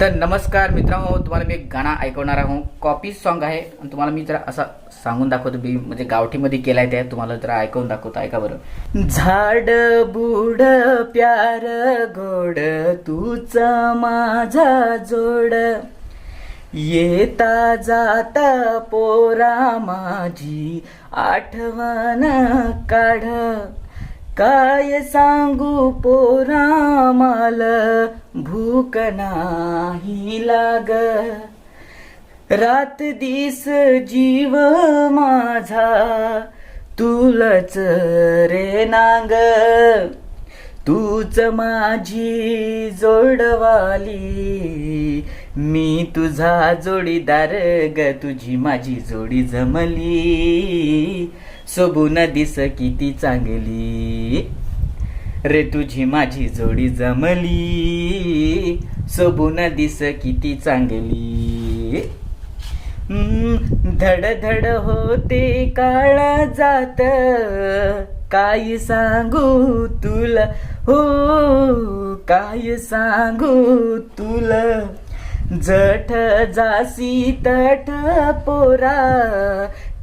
तर नमस्कार मित्रांनो तुम्हाला मी एक गाणं ऐकवणार आहो. कॉपी सॉन्ग आहे. आणि तुम्हाला मी जरा असं सांगून दाखवतो मी म्हणजे गावठीमध्ये केलाय ते. तुम्हाला जरा ऐकवून दाखवतो. ऐका बरं. झाड बुड प्यार गोड तूच माझा जोड. येता जाता पोरा माझी आठवण काढ. काय सांगू पोरा माल भूक नाही लाग. रात दिस जीव माझा तुलच रे नांग. तूच माझी जोडवाली मी तुझा जोडीदार ग तुझी माझी जोडी जमली. सोबून दिस किती चांगली. रे तुझी माझी जोडी जमली. सोबून दिस किती चांगली. धड धड होते काळा जात. काय सांगू तुला? हो काय सांगू तुला? जठ जासी तठ पोरा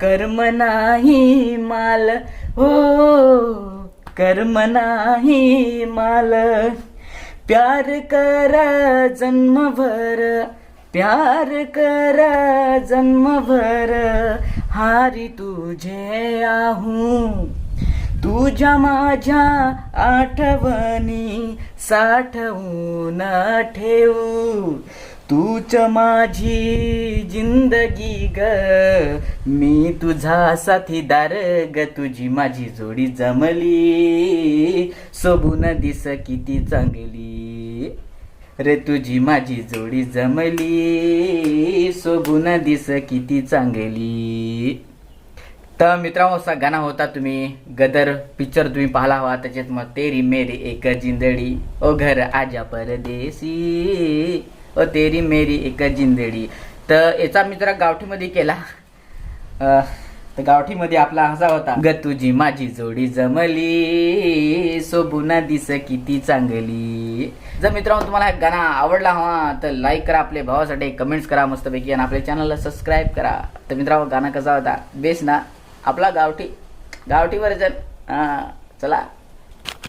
कर्म नाही माल हो कर्म नाही माल. प्यार कर जन्मभर प्यार कर जन्मभर हारी तुझे आहू. तुझ्या माझ्या आठवणी साठवून ठेवू. तूच माझी जिंदगी ग. मी तुझा साथीदार ग. तुझी माझी जोडी जमली. सोबून दिस किती चांगली. रे तुझी माझी जोडी जमली. सोबून दिस किती चांगली. तर मित्रांनो असा गाणा होता तुम्ही. गदर पिक्चर तुम्ही पाहिला हवा. त्याच्यात मग तेरी मेरी एक जिंदडी. ओ घर आजा परदेसी ओ तेरी मेरी एक जिंदडी. तर याचा मी जरा गावठीमध्ये केला. तर गावठीमध्ये आपला असा होता. ग तुझी माझी जोडी जमली. सोबुना दिस किती चांगली. जर मित्रांनो तुम्हाला हा गाणं आवडला हवा तर लाईक करा आपल्या भावासाठी कमेंट्स करा मस्तपैकी आणि आपल्या चॅनलला सबस्क्राईब करा. तर मित्रांनो गाणं कसा होता? बेस ना आपला गावठी गावठी वर्जन हां चला.